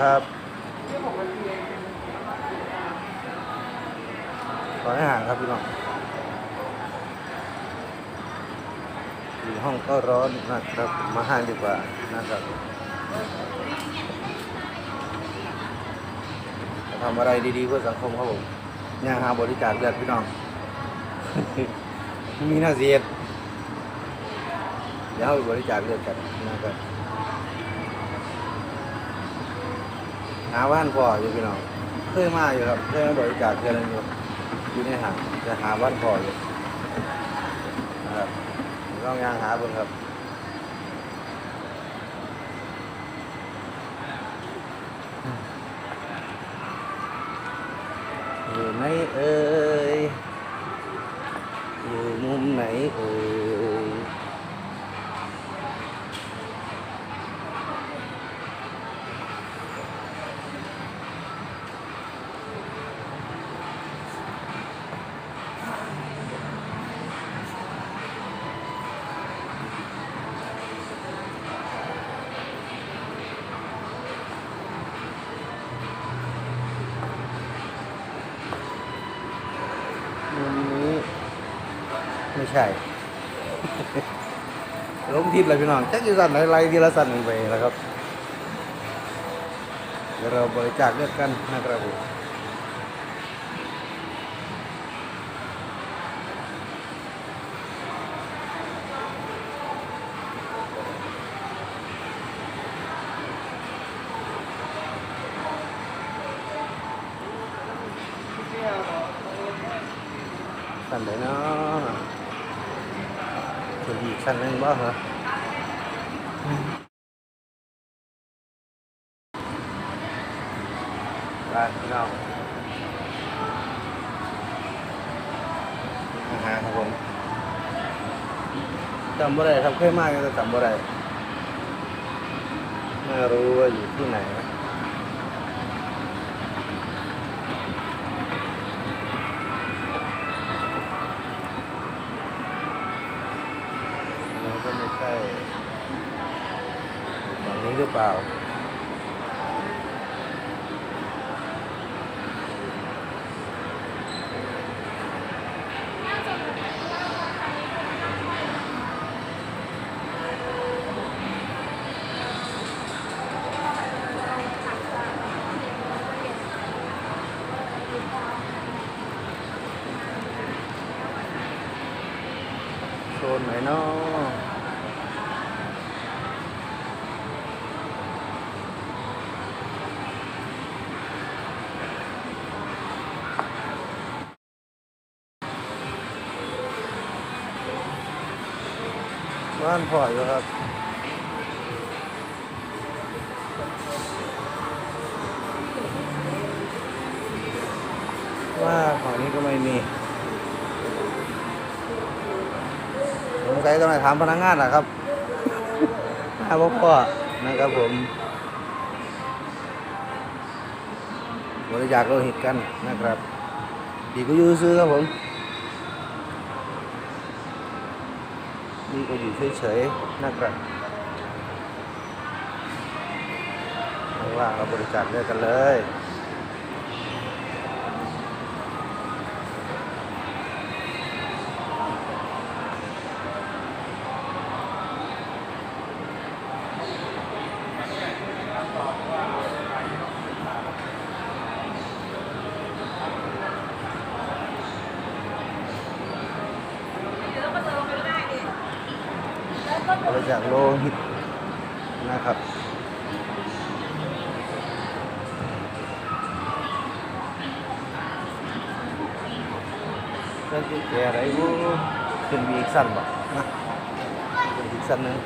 ครับ ขอให้ห่างครับพี่น้องอยู่ห้องก็ร้อนนะครับ มาห้างดีกว่านะครับจะทำอะไรดีๆเพื่อสังคมครับผมยังหาบริจาคเลือดพี่น้อง มีหน้าเสียดเดี๋ยวเราบริจาคเลือดกันนะครับ หาว่านพออยู่พี่น้องเคยมาอยู่ครับเคยมาบริจาคเดือนนึงอยู่อยู่ในหางจะหาว่านพออยู่นะครับลองยางหาเบิ่งครับอยู่ไหนเอ่ยอยู่มุมไหนเอ่ย มุมนี้ ไม่ใช่ ลงทิศเลยพี่น้องจักยสั่นอะไรทีละสั่นไปแล้วครับ เดี๋ยวเราบริจาคเลือดกันนะครับผมสั่นไหนเนาะ ส่วนอีกสั่นหนึงบ่เหรอไปพี่น้องอาหารครับผมจำบ่ได้ครับเคยมากันแต่จำบ่ได้ไม่รู้ว่าอยู่ที่ไหนนะมันก็ไม่ ใช่ฝั่งนี้หรือเปล่าโซนไหนเนาะ บ้านพ่ออยู่ครับว่าฝั่งนี้ก็ไม่มีสงสัยต้องไปถามพนักงานนะครับถ้าพ่อพ่อนะครับผมบริจาคโลหิตกันนะครับ ดีก็ยูซื้อครับผม ดีก็อยู่เฉยๆนะครับว่างเราบริจาคเลือกกันเลย บริจากโลหิตนะครับเรื่องที่แกอะไรวูขึ้นมีอีกสั้นบ่นะขึ้นอีกสั้นนึง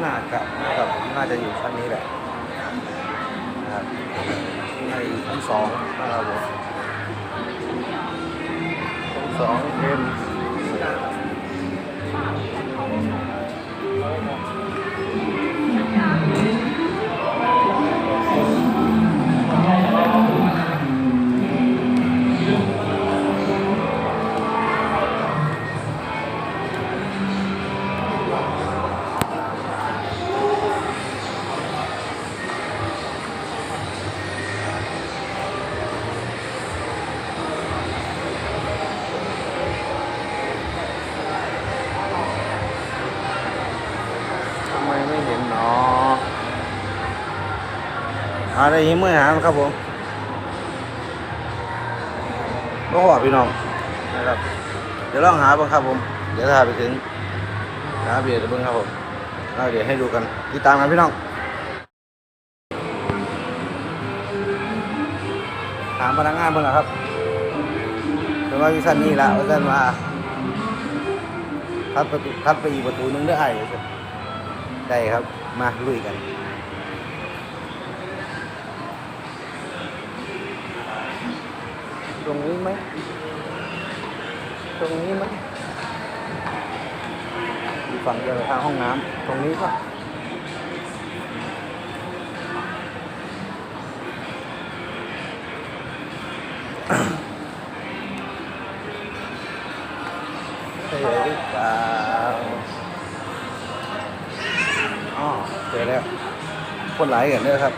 หน่าจะน่าจะน่าจะอยู่ชั้นนี้แหละนะครับในชั้นสองนะครับผมชั้นสองเอ็น ไรหิมเมื่อหามครับผมก็ขอพี่น้องนะครับเดี๋ยวลองหาบ้างครับผม เดี๋ยวถ้าไปถึงหาเบียร์เบิ้งครับผมเดี๋ยวให้ดูกันติดตามกันพี่น้องถามพนักงานเพิ่งเหรอครับแต่ว่าวิสันนี่ละวิสันมาทัดประตูทัดไปอีกประตูหนึงได้ไอ้ว่าซั่นได้ครับ มาลุยกัน ตรงนี้ไหม ตรงนี้ไหมอยู่ฝั่งเดียวทางห้องน้ำตรงนี้ปะใช่หรือเปล่าอ๋อเจอแล้ว คนหลายกันเด้อครับ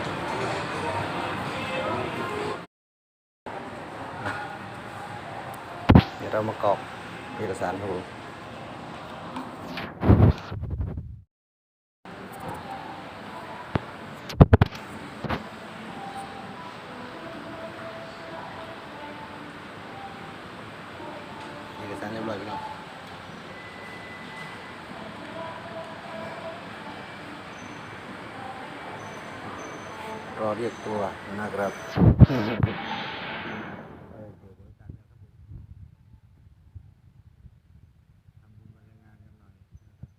เดี๋ยวเรามากรอกเอกสารครับผมเอกสารเรียบร้อยพี่น้องรอเรียกตัวนะครับ ทำบุญบรรยายงานกันหน่อยนะครับ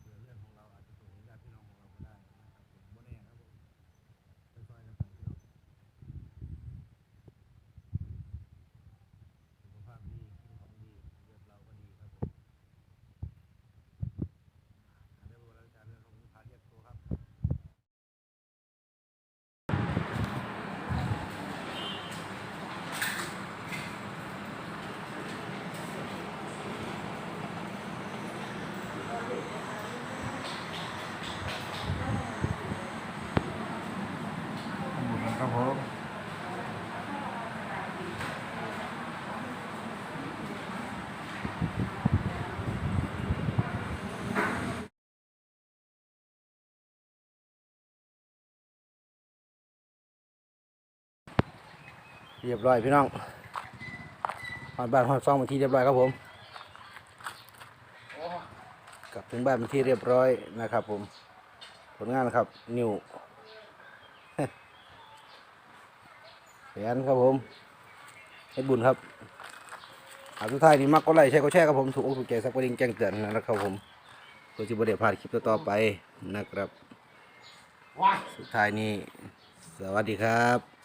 เผื่อเรื่องของเราอาจจะส่งถึงญาติพี่น้องของเราก็ได้นะครับผมบ่แน่ครับผมค่อยๆกันไปพี่น้องสุขภาพดีกินของดีเลือดเราก็ดีครับผมอ่าเดี๋ยวเราจะเรื่องของพาเรียกตัวครับ ครับผมเรียบร้อยพี่น้องหอดบ้านหอดซองเป็นที่เรียบร้อยครับผมกลับถึงบ้านเป็นที่เรียบร้อยนะครับผม ผลงานครับ นิว แขนครับผมเฮ็ดบุญครับอาสุดท้ายนี่มักก็ไลค์แชร์ก็แชร์ครับผม ถูกอกถูกใจสักกระดิ่งแจ้งเตือนนะครับผมเพื่อที่บริเดพลาดคลิปต่อๆไปนะครับ สุดท้ายนี้ สวัสดีครับ